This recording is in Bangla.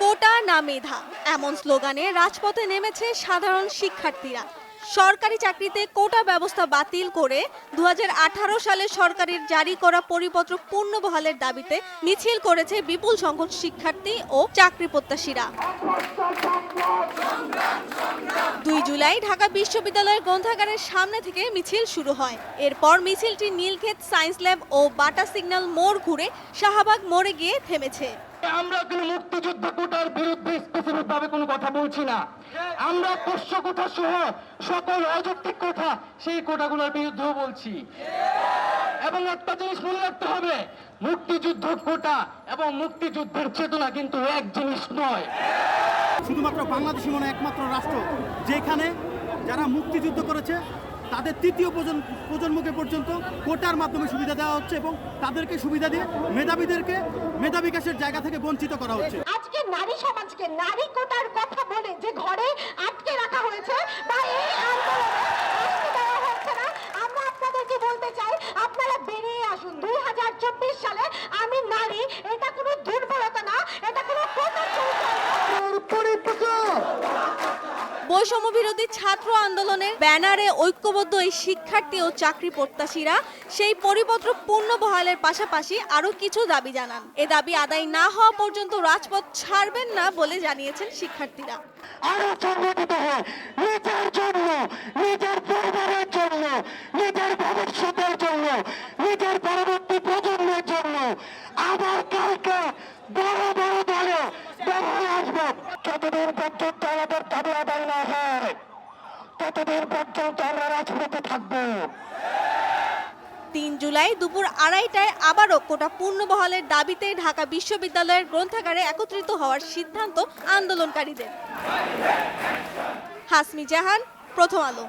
কোটা না মেধা এমন স্লোগানে রাজপথে নেমেছে সাধারণ শিক্ষার্থীরা। সরকারি চাকরিতে কোটা ব্যবস্থা বাতিল করে দুহাজার আঠারো সালে সরকারের জারি করা পরিপত্র পূর্ণ বহালের দাবিতে মিছিল করেছে বিপুল সংখ্যক শিক্ষার্থী ও চাকরি প্রত্যাশীরা। দুই জুলাই ঢাকা বিশ্ববিদ্যালয়ের গ্রন্থাগারের সামনে থেকে মিছিল শুরু হয়। এরপর মিছিলটি নীলক্ষেত সায়েন্স ল্যাব ও বাটা সিগন্যাল মোড় ঘুরে শাহবাগ মোড়ে গিয়ে থেমেছে। আমরা মুক্তিযুদ্ধ কোটার স্পেসিফিক ভাবে কোনো কথা বলছি না। আমরা পোষ্য কোঠা সহ সকল অযৌক্তিক কোঠা সেই কোটাগুলোর বিরুদ্ধেও বলছি। এবং একটা জিনিস মনে রাখতে হবে, মুক্তিযুদ্ধ কোটা এবং মুক্তিযুদ্ধের চেতনা কিন্তু এক জিনিস নয়। শুধুমাত্র বাংলাদেশই মনে একমাত্র রাষ্ট্র, যেখানে যারা মুক্তিযুদ্ধ করেছে তাদের তৃতীয় প্রজন্ম প্রজন্মকে পর্যন্ত কোটার মাধ্যমে সুবিধা দেওয়া হচ্ছে এবং তাদেরকে সুবিধা দিয়ে মেধাবীদেরকে মেধা বিকাশের জায়গা থেকে বঞ্চিত করা হচ্ছে। আজকে নারী সমাজকে নারী কোটার কথা বলে যে ঘরে আটকে রাখা হয়েছে বা এই আন্দোলনে আসতে দেওয়া হচ্ছে না, আমরা আপনাদেরকে বলতে চাই, আপনারা বেরিয়ে আসুন। দুই হাজার চব্বিশ হাজার চব্বিশ সালে আমি নারী এটা কোনো দুর্বলতা না এটা কোনো কোটার বৈষম্য বিরোধী ছাত্র আন্দোলনের ব্যানারে ঐক্যবদ্ধ এই শিক্ষার্থী ও চাকরি প্রত্যাশীরা সেই পরিপত্র পূর্ণ বহালের পাশাপাশি আরও কিছু দাবি জানান। এ দাবি আদায় না হওয়া পর্যন্ত রাজপথ ছাড়বেন না বলে জানিয়েছেন শিক্ষার্থীরা। আরও সংগঠিত হয় নিজের জন্য, নিজের পরিবারের জন্য, নিজের ভবিষ্যতের জন্য, নিজের পরবর্তী প্রজন্মের জন্য আবার কালকে বড় বড় যতদিন পর্যন্ত আমাদের দাবি আদায় না হয়, ততদিন পর্যন্ত আমরা রাজপথে থাকব। তিন জুলাই দুপুর আড়াইটায় আবারও কোটা পূর্ণ বহালের দাবিতে ঢাকা বিশ্ববিদ্যালয়ের গ্রন্থাগারে একত্রিত হওয়ার সিদ্ধান্ত আন্দোলনকারীদের। হাসমি জাহান, প্রথম আলো।